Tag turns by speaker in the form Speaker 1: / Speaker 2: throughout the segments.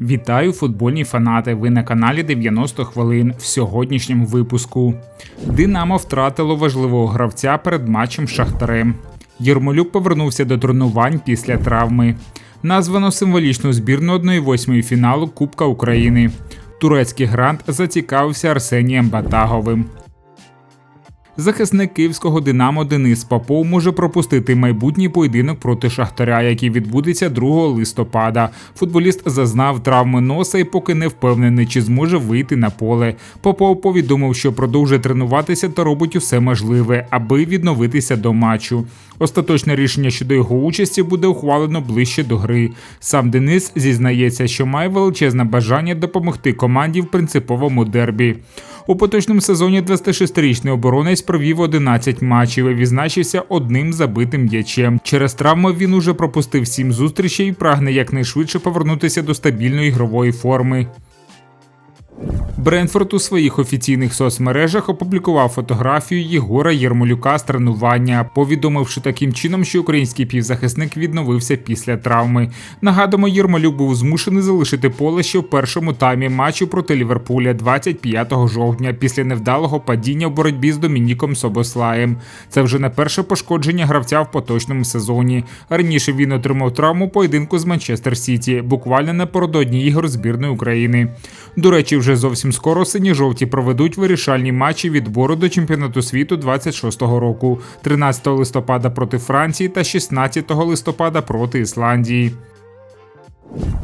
Speaker 1: Вітаю футбольні фанати. Ви на каналі 90 хвилин в сьогоднішньому випуску. Динамо втратило важливого гравця перед матчем Шахтарем. Єрмолюк повернувся до тренувань після травми. Названо символічну збірну 1-8 фіналу Кубка України. Турецький грант зацікавився Арсенієм Батаговим. Захисник київського Динамо Денис Попов може пропустити майбутній поєдинок проти Шахтаря, який відбудеться 2 листопада. Футболіст зазнав травми носа і поки не впевнений, чи зможе вийти на поле. Попов повідомив, що продовжує тренуватися та робить усе можливе, аби відновитися до матчу. Остаточне рішення щодо його участі буде ухвалено ближче до гри. Сам Денис зізнається, що має величезне бажання допомогти команді в принциповому дербі. У поточному сезоні 26-річний оборонець провів 11 матчів і відзначився одним забитим м'ячем. Через травму він уже пропустив сім зустрічей і прагне якнайшвидше повернутися до стабільної ігрової форми. Бренфорд у своїх офіційних соцмережах опублікував фотографію Єгора Єрмолюка з тренування, повідомивши таким чином, що український півзахисник відновився після травми. Нагадуємо, Єрмолюк був змушений залишити поле ще в першому таймі матчу проти Ліверпуля 25 жовтня після невдалого падіння в боротьбі з Домініком Собослаєм. Це вже не перше пошкодження гравця в поточному сезоні. Раніше він отримав травму поєдинку з Манчестер Сіті, буквально напередодні ігор збірної України. До речі, вже зовсім скоро сині-жовті проведуть вирішальні матчі відбору до чемпіонату світу 26-го року, 13 листопада проти Франції та 16 листопада проти Ісландії.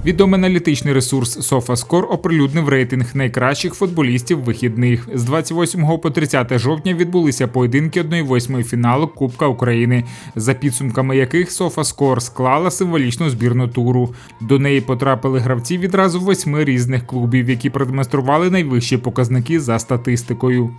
Speaker 1: Відомий аналітичний ресурс SofaScore оприлюднив рейтинг найкращих футболістів вихідних. З 28 по 30 жовтня відбулися поєдинки 1-8 фіналу Кубка України, за підсумками яких SofaScore склала символічну збірну туру. До неї потрапили гравці відразу восьми різних клубів, які продемонстрували найвищі показники за статистикою.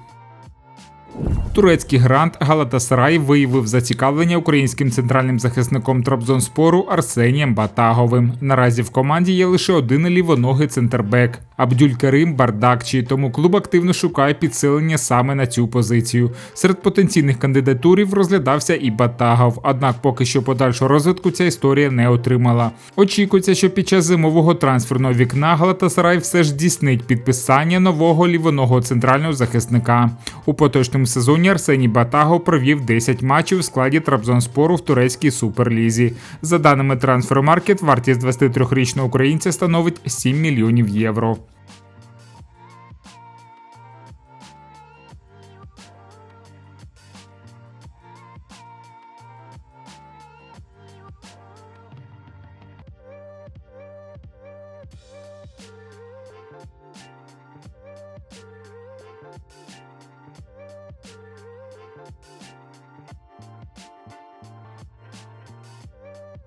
Speaker 1: Турецький грант Галатасарай виявив зацікавлення українським центральним захисником Трабзонспору Арсенієм Батаговим. Наразі в команді є лише один лівоногий центрбек Абдюлькарим Бардакчі, тому клуб активно шукає підсилення саме на цю позицію. Серед потенційних кандидатурів розглядався і Батагов, однак поки що подальшого розвитку ця історія не отримала. Очікується, що під час зимового трансферного вікна Галатасарай все ж здійснить підписання нового лівоного центрального захисника. У поточному сезоні Арсеній Батагов провів 10 матчів у складі Трабзонспору в турецькій суперлізі. За даними Трансфермаркет, вартість 23-річного українця становить 7 мільйонів євро.